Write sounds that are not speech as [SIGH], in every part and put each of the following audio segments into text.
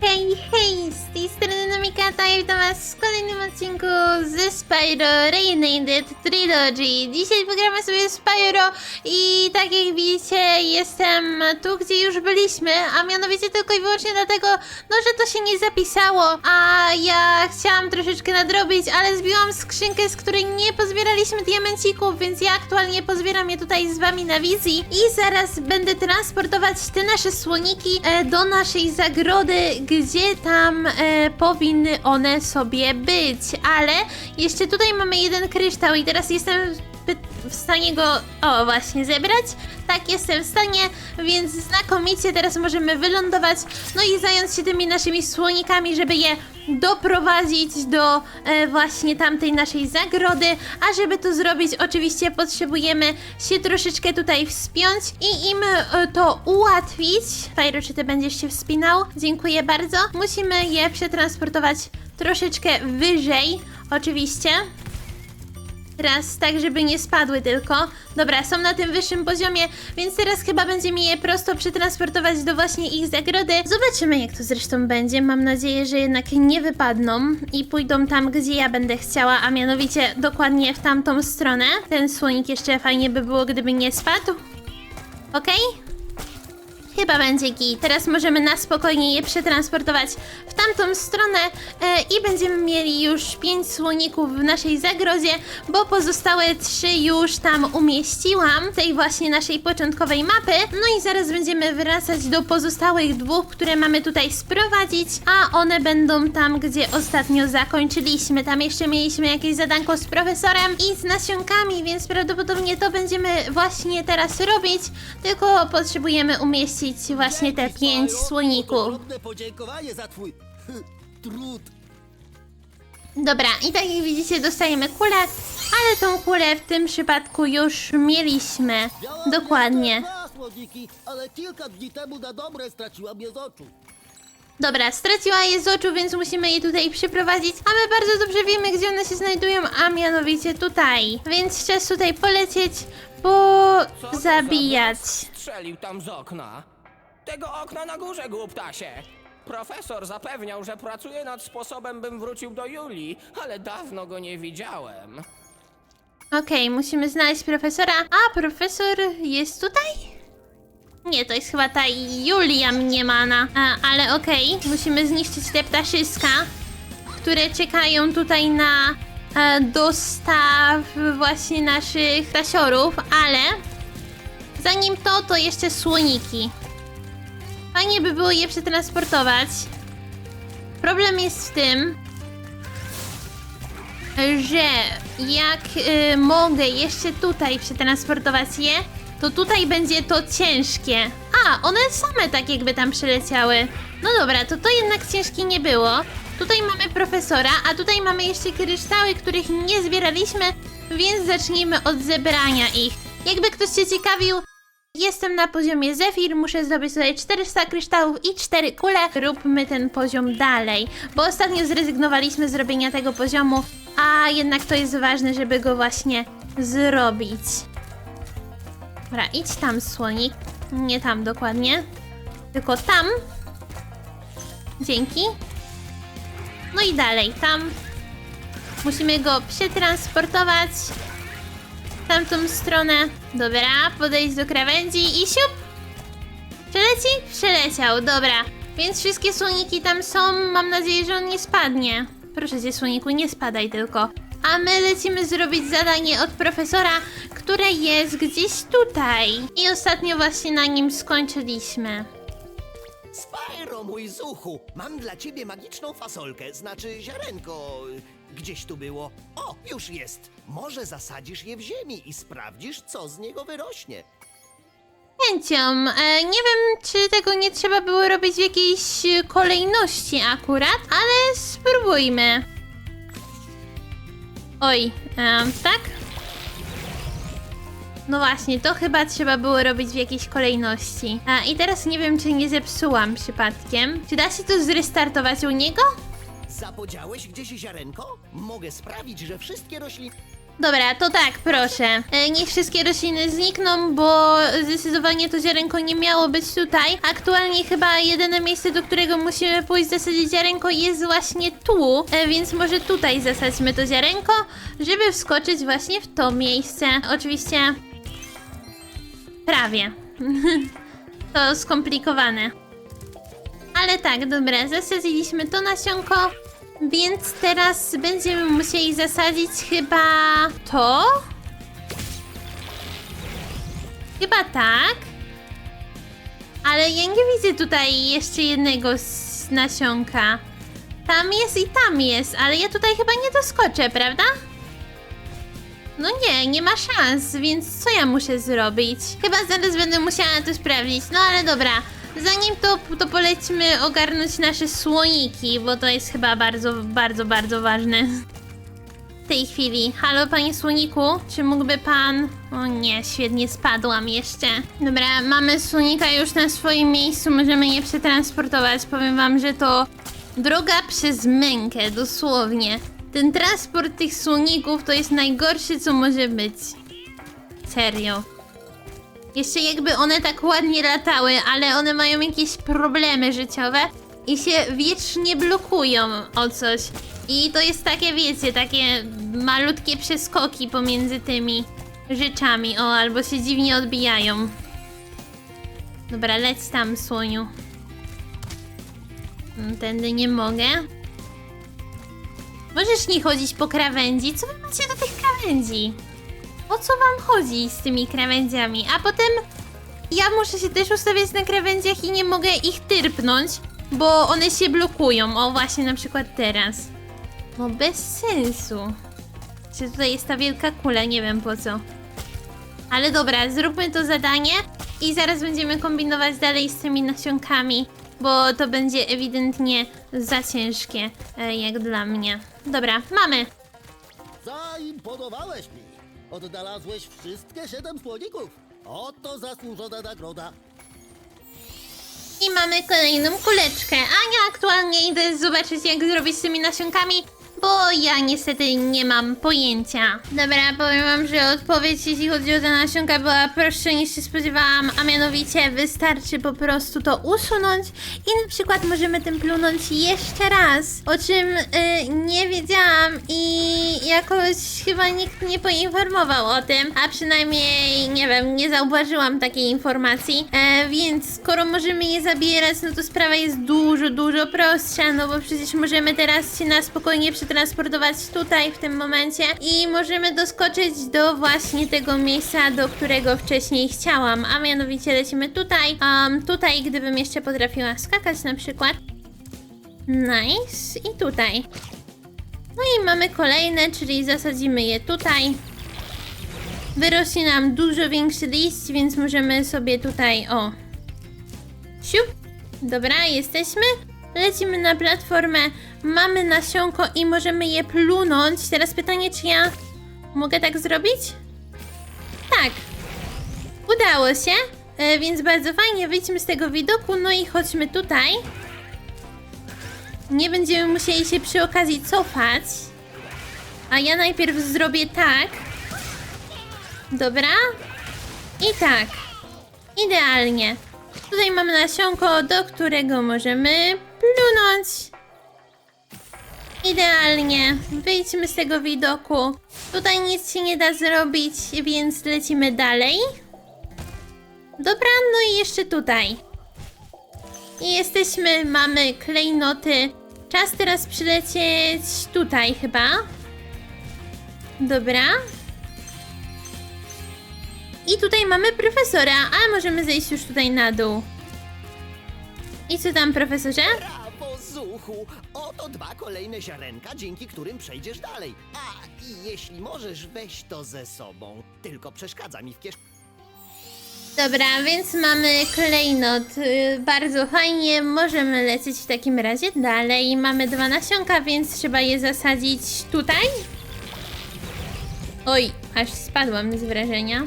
Hej, hej, z tej strony Nomikata i witam was kolejnym odcinku ze Spyro Reignited Trilogy. Dzisiaj pogramy sobie Spyro i tak jak widzicie jestem tu, gdzie już byliśmy, a mianowicie tylko i wyłącznie dlatego, no że to się nie zapisało, a ja chciałam troszeczkę nadrobić, ale zbiłam skrzynkę, z której nie pozbieraliśmy diamencików, więc ja aktualnie pozbieram je tutaj z wami na wizji i zaraz będę transportować te nasze słoniki e, do naszej zagrody, gdzie tam e, powinny one sobie być, ale jeszcze tutaj mamy jeden kryształ i teraz jestem w stanie go, o właśnie, zebrać. Tak, jestem w stanie, więc znakomicie teraz możemy wylądować, no i zająć się tymi naszymi słonikami, żeby je doprowadzić do e, właśnie tamtej naszej zagrody, a żeby to zrobić oczywiście potrzebujemy się troszeczkę tutaj wspiąć i im e, to ułatwić. Fajro, czy ty będziesz się wspinał? Dziękuję bardzo. Musimy je przetransportować troszeczkę wyżej, oczywiście. Raz, tak żeby nie spadły tylko. Dobra, są na tym wyższym poziomie, więc teraz chyba będziemy je prosto przetransportować do właśnie ich zagrody. Zobaczymy jak to zresztą będzie. Mam nadzieję, że jednak nie wypadną i pójdą tam, gdzie ja będę chciała, a mianowicie dokładnie w tamtą stronę. Ten słonik jeszcze fajnie by było, gdyby nie spadł. Okej? Chyba będzie git. Teraz możemy na spokojnie je przetransportować w tamtą stronę e, i będziemy mieli już 5 słoników w naszej zagrodzie, bo pozostałe 3 już tam umieściłam, tej właśnie naszej początkowej mapy. No i zaraz będziemy wracać do pozostałych dwóch, które mamy tutaj sprowadzić, a one będą tam, gdzie ostatnio zakończyliśmy. Tam jeszcze mieliśmy jakieś zadanko z profesorem i z nasionkami, więc prawdopodobnie to będziemy właśnie teraz robić, tylko potrzebujemy umieścić właśnie te Dzięki, pięć słoników. Ogromne podziękowanie za twój [LAUGHS] trud. Dobra, i tak jak widzicie dostajemy kulę, ale tą kulę w tym przypadku już mieliśmy. Miałam Dokładnie. jeszcze dwa słoniki, ale kilka dni temu na dobre straciłam je z oczu. Dobra, straciła je z oczu, więc musimy je tutaj przyprowadzić, a my bardzo dobrze wiemy, gdzie one się znajdują, a mianowicie tutaj. Więc czas tutaj polecieć, Co to za zabijać. Strzelił tam z okna. Tego okna na górze, głuptasie. Profesor zapewniał, że pracuje nad sposobem, bym wrócił do Julii, ale dawno go nie widziałem. Okej, musimy znaleźć profesora. A, profesor jest tutaj? Nie, to jest chyba ta Julia Mniemana. A, ale okej, musimy zniszczyć te ptaszyska, które czekają tutaj na e, dostaw właśnie naszych ptasiorów, ale zanim to, to jeszcze słoniki. Fajnie by było je przetransportować. Problem jest w tym, że jak y, mogę jeszcze tutaj przetransportować je, to tutaj będzie to ciężkie. A, one same tak jakby tam przyleciały. No dobra, to to jednak ciężkie nie było. Tutaj mamy profesora, a tutaj mamy jeszcze kryształy, których nie zbieraliśmy, więc zacznijmy od zebrania ich. Jakby ktoś się ciekawił, Jestem na poziomie Zefir, muszę zdobyć tutaj 400 kryształów i 4 kule. Róbmy ten poziom dalej, bo ostatnio zrezygnowaliśmy z robienia tego poziomu, a jednak to jest ważne, żeby go właśnie zrobić. Dobra, idź tam, słonik. Nie tam dokładnie, tylko tam. Dzięki. No i dalej, tam. Musimy go przetransportować w tamtą stronę. Dobra, podejść do krawędzi i siup! Przeleci? Przeleciał, dobra. Więc wszystkie słoniki tam są. Mam nadzieję, że on nie spadnie. Proszę cię, słoniku, nie spadaj tylko. A my lecimy zrobić zadanie od profesora, które jest gdzieś tutaj. I ostatnio właśnie na nim skończyliśmy. Spyro, mój zuchu, mam dla ciebie magiczną fasolkę, znaczy ziarenko. Gdzieś tu było. O, już jest. Może zasadzisz je w ziemi i sprawdzisz, co z niego wyrośnie. chęcią. E, nie wiem, czy tego nie trzeba było robić w jakiejś e, kolejności akurat, ale spróbujmy. Oj, em, tak? No właśnie, to chyba trzeba było robić w jakiejś kolejności. A i teraz nie wiem, czy nie zepsułam przypadkiem. Czy da się to zrestartować u niego? Zapodziałeś gdzieś ziarenko? Mogę sprawić, że wszystkie rośliny... Dobra, to tak, proszę. E, niech wszystkie rośliny znikną, bo zdecydowanie to ziarenko nie miało być tutaj. Aktualnie chyba jedyne miejsce, do którego musimy pójść zasadzić ziarenko jest właśnie tu, e, więc może tutaj zasadźmy to ziarenko, żeby wskoczyć właśnie w to miejsce. Oczywiście prawie. [LAUGHS] to skomplikowane. Ale tak, dobra, zasadziliśmy to nasionko, więc teraz będziemy musieli zasadzić chyba to? Chyba tak. Ale ja nie widzę tutaj jeszcze jednego z nasionka. Tam jest i tam jest, ale ja tutaj chyba nie doskoczę, prawda? No nie, nie ma szans, więc co ja muszę zrobić? Chyba zaraz będę musiała to sprawdzić, no ale dobra. Zanim to, to polećmy ogarnąć nasze słoniki, bo to jest chyba bardzo, bardzo, bardzo ważne. W tej chwili. Halo, panie słoniku? Czy mógłby pan... O nie, świetnie, spadłam jeszcze. Dobra, mamy słonika już na swoim miejscu, możemy je przetransportować. Powiem wam, że to droga przez mękę, dosłownie. Ten transport tych słoników to jest najgorsze, co może być. Serio. Jeszcze jakby one tak ładnie latały, ale one mają jakieś problemy życiowe i się wiecznie blokują o coś. I to jest takie, wiecie, takie malutkie przeskoki pomiędzy tymi rzeczami. O, albo się dziwnie odbijają. Dobra, leć tam, słoniu. Tędy nie mogę. Możesz nie chodzić po krawędzi? Co wy macie do tych krawędzi? O co wam chodzi z tymi krawędziami? A potem ja muszę się też ustawiać na krawędziach i nie mogę ich tyrpnąć, bo one się blokują. O, właśnie na przykład teraz. No bez sensu. Czy tutaj jest ta wielka kula? Nie wiem po co. Ale dobra, zróbmy to zadanie i zaraz będziemy kombinować dalej z tymi nasionkami, bo to będzie ewidentnie za ciężkie, e, jak dla mnie. Dobra, mamy. Zaimponowałeś mi. Odnalazłeś wszystkie siedem słoników. Oto zasłużona nagroda. I mamy kolejną kuleczkę. A ja aktualnie idę zobaczyć, jak zrobić z tymi nasionkami, bo ja niestety nie mam pojęcia. Dobra, powiem wam, że odpowiedź, jeśli chodzi o te nasionka, była prostsza niż się spodziewałam, a mianowicie wystarczy po prostu to usunąć i na przykład możemy tym plunąć jeszcze raz, o czym y, nie wiedziałam i jakoś chyba nikt nie poinformował o tym, a przynajmniej, nie wiem, nie zauważyłam takiej informacji, e, więc skoro możemy je zabierać, no to sprawa jest dużo, dużo prostsza, no bo przecież możemy teraz się na spokojnie przetransportować tutaj w tym momencie i możemy doskoczyć do właśnie tego miejsca, do którego wcześniej chciałam, a mianowicie lecimy tutaj, um, tutaj gdybym jeszcze potrafiła skakać na przykład. Nice. I tutaj. No i mamy kolejne, czyli zasadzimy je tutaj. Wyrośnie nam dużo większy liść, więc możemy sobie tutaj, o, siup. Dobra, jesteśmy. Lecimy na platformę, mamy nasionko i możemy je plunąć. Teraz pytanie, czy ja mogę tak zrobić? Tak. Udało się, e, więc bardzo fajnie, wyjdźmy z tego widoku, no i chodźmy tutaj. Nie będziemy musieli się przy okazji cofać. A ja najpierw zrobię tak. Dobra. I tak. Idealnie. Tutaj mamy nasionko, do którego możemy plunąć. Idealnie. Wyjdźmy z tego widoku. Tutaj nic się nie da zrobić, więc lecimy dalej. Dobra, no i jeszcze tutaj. I jesteśmy, mamy klejnoty. Czas teraz przylecieć tutaj chyba. Dobra. I tutaj mamy profesora, a możemy zejść już tutaj na dół. I co tam, profesorze? Zuchu! Oto dwa kolejne ziarenka, dzięki którym przejdziesz dalej. A jeśli możesz, weź to ze sobą. Tylko przeszkadza mi w kieszeni. Dobra, więc mamy klejnot. y, Bardzo fajnie. Możemy lecieć w takim razie dalej. Mamy dwa nasionka, więc trzeba je zasadzić tutaj. Oj, aż spadłam z wrażenia.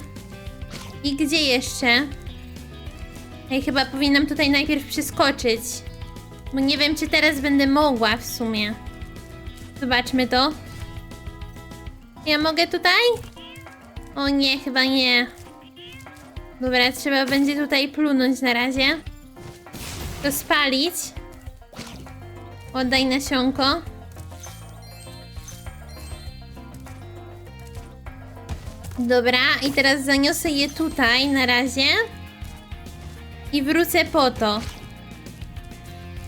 I gdzie jeszcze? Ej, chyba powinnam tutaj najpierw przeskoczyć. Bo nie wiem, czy teraz będę mogła w sumie. Zobaczmy to. Ja mogę tutaj? O nie, chyba nie. Dobra, trzeba będzie tutaj plunąć na razie. To spalić. Oddaj nasionko. Dobra, i teraz zaniosę je tutaj na razie. I wrócę po to.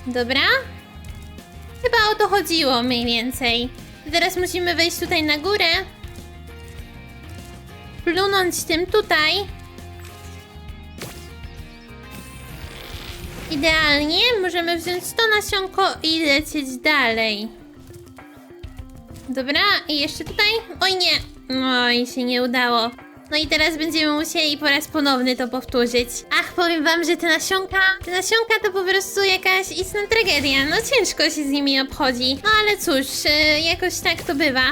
Dobra? Chyba o to chodziło mniej więcej. Teraz musimy wejść tutaj na górę. Plunąć tym tutaj. Idealnie. Możemy wziąć to nasionko i lecieć dalej. Dobra, i jeszcze tutaj. Oj nie. Oj, się nie udało. No i teraz będziemy musieli po raz ponowny to powtórzyć. Ach, powiem wam, że te nasionka, te nasionka to po prostu jakaś istna tragedia. No ciężko się z nimi obchodzi. No ale cóż, e, jakoś tak to bywa.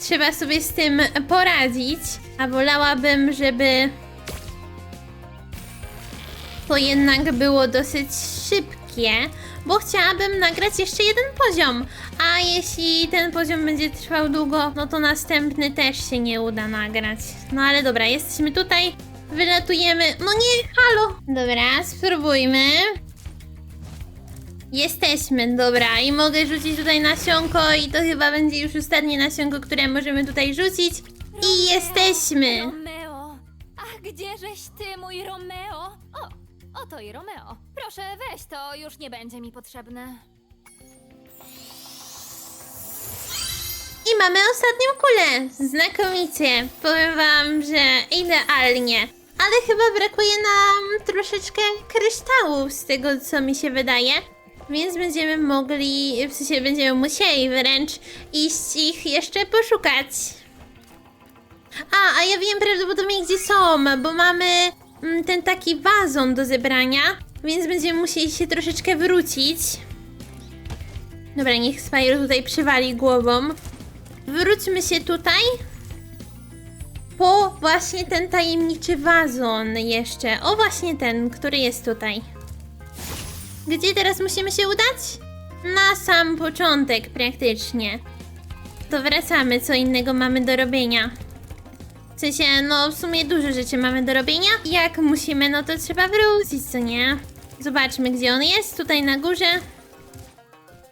Trzeba sobie z tym poradzić. A wolałabym, żeby to jednak było dosyć szybkie, bo chciałabym nagrać jeszcze jeden poziom. A jeśli ten poziom będzie trwał długo, no to następny też się nie uda nagrać. No ale dobra, jesteśmy tutaj, wylatujemy. No nie, halo! Dobra, spróbujmy. Jesteśmy, dobra, i mogę rzucić tutaj nasionko i to chyba będzie już ostatnie nasionko, które możemy tutaj rzucić. I jesteśmy! Romeo! Ach, gdzieżeś ty, mój Romeo? O, oto i Romeo. Proszę, weź to, już nie będzie mi potrzebne. I mamy ostatnią kulę. Znakomicie. Powiem wam, że idealnie. Ale chyba brakuje nam troszeczkę kryształów z tego, co mi się wydaje. Więc będziemy mogli, w sensie będziemy musieli wręcz iść ich jeszcze poszukać. A, a ja wiem prawdopodobnie gdzie są, bo mamy ten taki wazon do zebrania, więc będziemy musieli się troszeczkę wrócić. Dobra, niech Spyro tutaj przywali głową. Wróćmy się tutaj. Po właśnie ten tajemniczy wazon jeszcze. O właśnie ten, który jest tutaj. Gdzie teraz musimy się udać? Na sam początek praktycznie. To wracamy, co innego mamy do robienia. Sensie, no w sumie dużo rzeczy mamy do robienia. Jak musimy, no to trzeba wrócić, co nie? Zobaczmy, gdzie on jest. Tutaj na górze.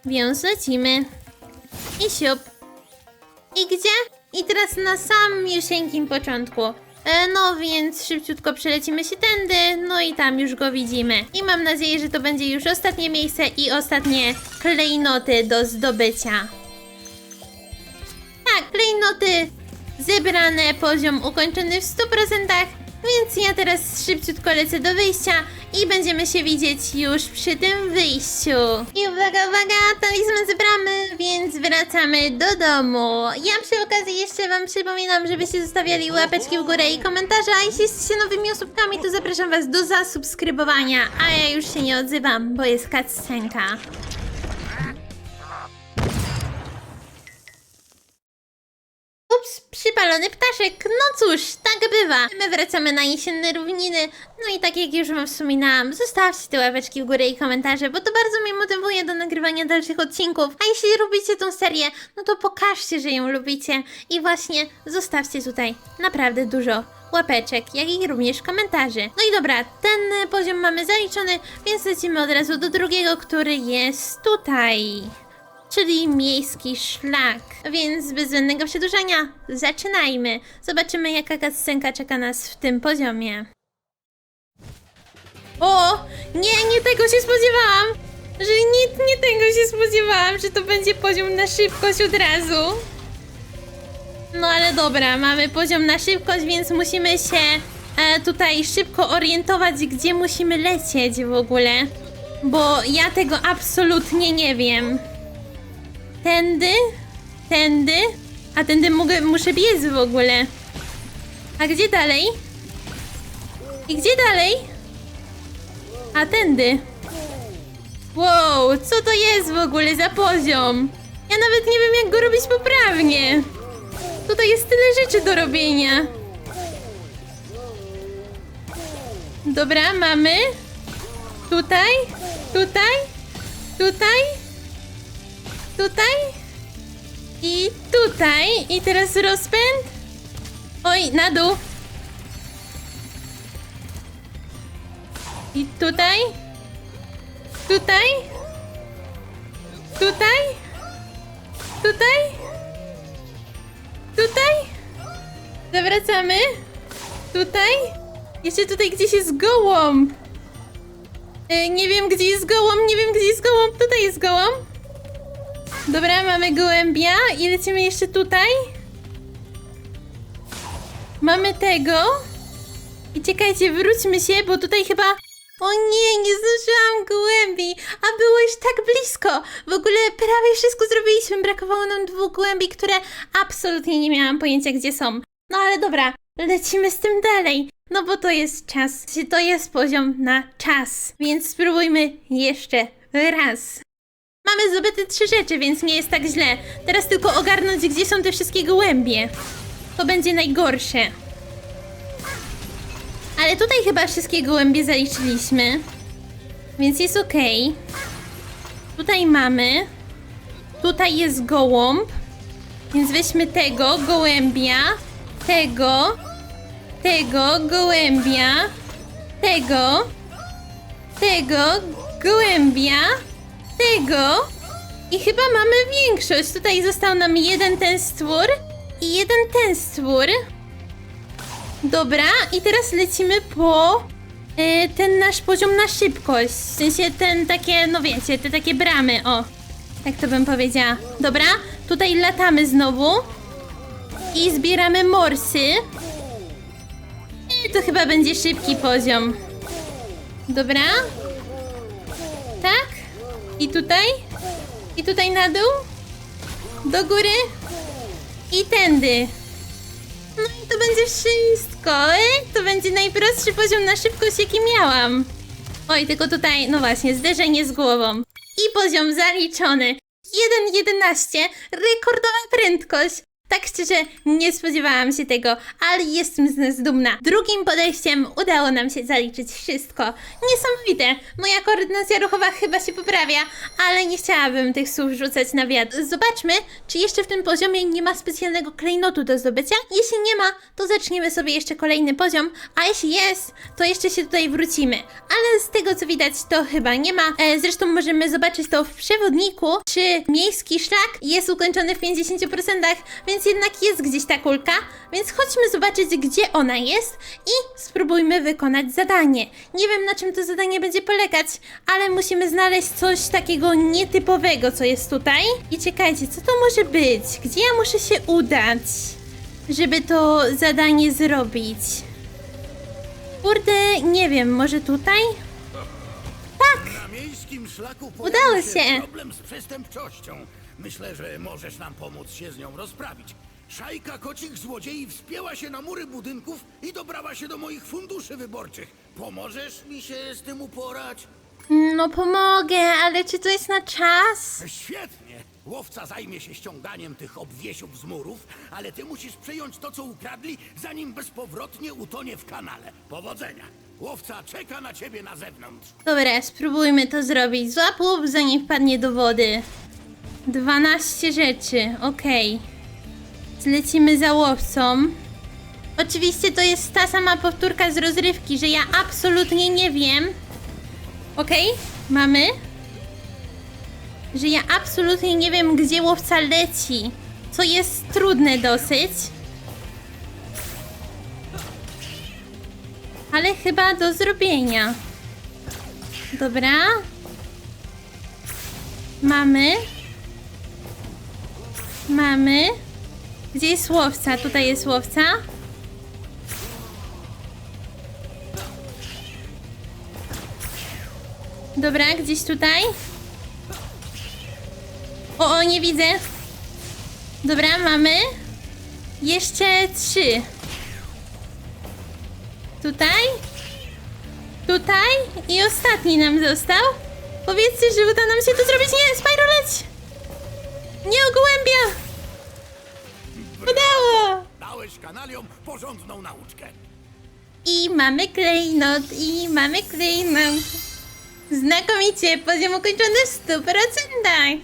Więc lecimy. I siup. I gdzie? I teraz na samym początku. E, no więc szybciutko przelecimy się tędy, no i tam już go widzimy. I mam nadzieję, że to będzie już ostatnie miejsce i ostatnie klejnoty do zdobycia. Tak, klejnoty zebrane, poziom ukończony w 100%, więc ja teraz szybciutko lecę do wyjścia i będziemy się widzieć już przy tym wyjściu. I uwaga, uwaga, talizman zebramy, więc wracamy do domu. Ja przy okazji jeszcze wam przypominam, żebyście zostawiali łapeczki w górę i komentarze, a jeśli jesteście nowymi osobkami, to zapraszam was do zasubskrybowania, a ja już się nie odzywam, bo jest cutscenka. Ups, przypalony ptaszek. No cóż, tak bywa. My wracamy na jesienne równiny. No i tak jak już wam wspominałam, zostawcie te łapeczki w górę i komentarze, bo to bardzo mnie motywuje do nagrywania dalszych odcinków. A jeśli lubicie tą serię, no to pokażcie, że ją lubicie. I właśnie zostawcie tutaj naprawdę dużo łapeczek, jak i również komentarzy. No i dobra, ten poziom mamy zaliczony, więc lecimy od razu do drugiego, który jest tutaj czyli miejski szlak. Więc bez zbędnego przedłużania, zaczynajmy. Zobaczymy, jaka kascenka czeka nas w tym poziomie. O! Nie, nie tego się spodziewałam! Że nie, nie tego się spodziewałam, że to będzie poziom na szybkość od razu. No ale dobra, mamy poziom na szybkość, więc musimy się e, tutaj szybko orientować, gdzie musimy lecieć w ogóle. Bo ja tego absolutnie nie wiem. Tędy? Tędy? A tędy mogę, muszę biec w ogóle. A gdzie dalej? I gdzie dalej? A tędy. Wow, co to jest w ogóle za poziom? Ja nawet nie wiem, jak go robić poprawnie. Tutaj jest tyle rzeczy do robienia. Dobra, mamy. Tutaj, tutaj, tutaj, tutaj i tutaj. i teraz rozpęd. Oj, na dół. I tutaj. Tutaj. Tutaj. Tutaj. Tutaj. Zawracamy. Tutaj. Jeszcze tutaj gdzieś jest gołąb. E, nie wiem gdzie jest gołąb, nie wiem gdzie jest gołąb. Tutaj jest gołąb. Dobra, mamy gołębia i lecimy jeszcze tutaj. Mamy tego. I czekajcie, wróćmy się, bo tutaj chyba... O nie, nie zdążyłam gołębi, a było już tak blisko. W ogóle prawie wszystko zrobiliśmy, brakowało nam dwóch gołębi, które absolutnie nie miałam pojęcia gdzie są. No ale dobra, lecimy z tym dalej, no bo to jest czas, to jest poziom na czas, więc spróbujmy jeszcze raz. Mamy zdobyte trzy rzeczy, więc nie jest tak źle. Teraz tylko ogarnąć, gdzie są te wszystkie gołębie. To będzie najgorsze. Ale tutaj chyba wszystkie gołębie zaliczyliśmy. Więc jest ok. Tutaj mamy. Tutaj jest gołąb. Więc weźmy tego gołębia. Tego. Tego gołębia. Tego. Tego gołębia. Tego. I chyba mamy większość. Tutaj został nam jeden ten stwór i jeden ten stwór. Dobra, i teraz lecimy po e, ten nasz poziom na szybkość. W sensie ten takie, no wiecie, te takie bramy, o. Tak to bym powiedziała. Dobra, tutaj latamy znowu. I zbieramy morsy. I to chyba będzie szybki poziom. Dobra. Tak. I tutaj. I tutaj na dół. Do góry. I tędy. No i to będzie wszystko. E? To będzie najprostszy poziom na szybkość, jaki miałam. Oj, tylko tutaj, no właśnie, zderzenie z głową. I poziom zaliczony. 1.11, rekordowa prędkość. Tak szczerze, nie spodziewałam się tego, ale jestem z nas dumna. Drugim podejściem udało nam się zaliczyć wszystko. Niesamowite. Moja koordynacja ruchowa chyba się poprawia, ale nie chciałabym tych słów rzucać na wiatr. Zobaczmy, czy jeszcze w tym poziomie nie ma specjalnego klejnotu do zdobycia. Jeśli nie ma, to zaczniemy sobie jeszcze kolejny poziom, a jeśli jest, to jeszcze się tutaj wrócimy. Ale z tego co widać, to chyba nie ma. E, zresztą możemy zobaczyć to w przewodniku, czy miejski szlak jest ukończony w 50%, więc jednak jest gdzieś ta kulka. Więc chodźmy zobaczyć, gdzie ona jest i spróbujmy wykonać zadanie. Nie wiem, na czym to zadanie będzie polegać, ale musimy znaleźć coś takiego nietypowego, co jest tutaj. I czekajcie, co to może być? Gdzie ja muszę się udać, żeby to zadanie zrobić? Kurde, nie wiem, może tutaj? Na miejskim szlaku Udało się. problem z przestępczością. Myślę, że możesz nam pomóc się z nią rozprawić. Szajka kocich złodziei wspięła się na mury budynków i dobrała się do moich funduszy wyborczych. Pomożesz mi się z tym uporać? No pomogę, ale czy to jest na czas? Świetnie! Łowca zajmie się ściąganiem tych obwiesiów z murów, ale ty musisz przyjąć to, co ukradli, zanim bezpowrotnie utonie w kanale. Powodzenia! Łowca czeka na ciebie na zewnątrz. Dobra, spróbujmy to zrobić. Złap zanim wpadnie do wody. 12 rzeczy, okej. Zlecimy za łowcą. Oczywiście to jest ta sama powtórka z rozrywki, że ja absolutnie nie wiem. Okej, mamy. Że ja absolutnie nie wiem, gdzie łowca leci. Co jest trudne dosyć. Ale chyba do zrobienia. Dobra. Mamy. Mamy. Gdzie jest łowca? Tutaj jest łowca. Dobra, gdzieś tutaj. O, o, nie widzę. Dobra, mamy. Jeszcze trzy. Tutaj. Tutaj i ostatni nam został. Powiedzcie, że uda nam się to zrobić. Nie, Spyro leć! Nie ogołębia! Dałeś kanaliom porządną nauczkę. I mamy klejnot, i mamy klejnot. Znakomicie, poziom ukończony w 100%.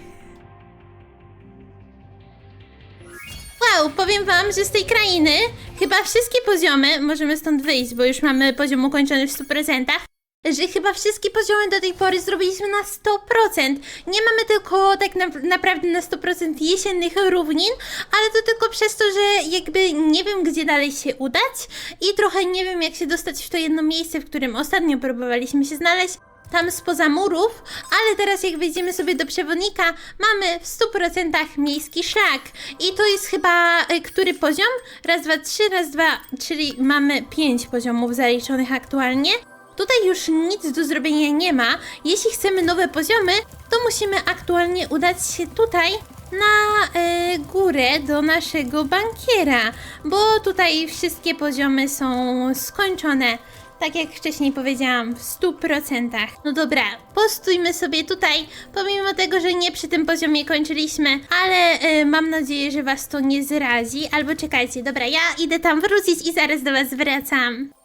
wow, powiem wam, że z tej krainy chyba wszystkie poziomy, możemy stąd wyjść, bo już mamy poziom ukończony w 100%, że chyba wszystkie poziomy do tej pory zrobiliśmy na 100%. Nie mamy tylko tak na, naprawdę na 100% jesiennych równin, ale to tylko przez to, że jakby nie wiem gdzie dalej się udać i trochę nie wiem jak się dostać w to jedno miejsce, w którym ostatnio próbowaliśmy się znaleźć. Tam spoza murów, ale teraz jak wejdziemy sobie do przewodnika, mamy w 100% miejski szlak. I to jest chyba y, który poziom? Raz, dwa, trzy, raz, dwa, czyli mamy pięć poziomów zaliczonych aktualnie. Tutaj już nic do zrobienia nie ma. Jeśli chcemy nowe poziomy, to musimy aktualnie udać się tutaj na e, górę do naszego bankiera, bo tutaj wszystkie poziomy są skończone. Tak jak wcześniej powiedziałam, w 100%. No dobra, postójmy sobie tutaj, pomimo tego, że nie przy tym poziomie kończyliśmy, ale e, mam nadzieję, że was to nie zrazi. Albo czekajcie, dobra, ja idę tam wrócić i zaraz do was wracam.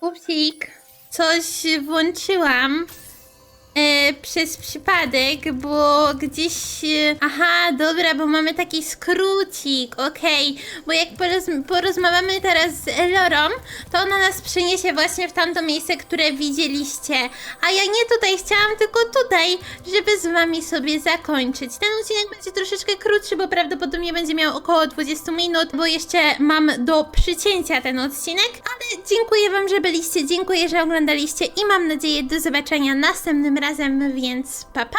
Upsik, coś włączyłam e, przez przypadek, bo gdzieś. E, aha, dobra, bo mamy taki skrócik, okej. Bo jak poroz, porozmawiamy teraz z Elorą, to ona nas przyniesie właśnie w tamto miejsce, które widzieliście. A ja nie tutaj chciałam, tylko tutaj, żeby z wami sobie zakończyć. Ten odcinek będzie troszeczkę krótszy, bo prawdopodobnie będzie miał około 20 minut, bo jeszcze mam do przycięcia ten odcinek. Ale dziękuję wam, że byliście, dziękuję, że oglądaliście i mam nadzieję do zobaczenia następnym razem, więc pa pa!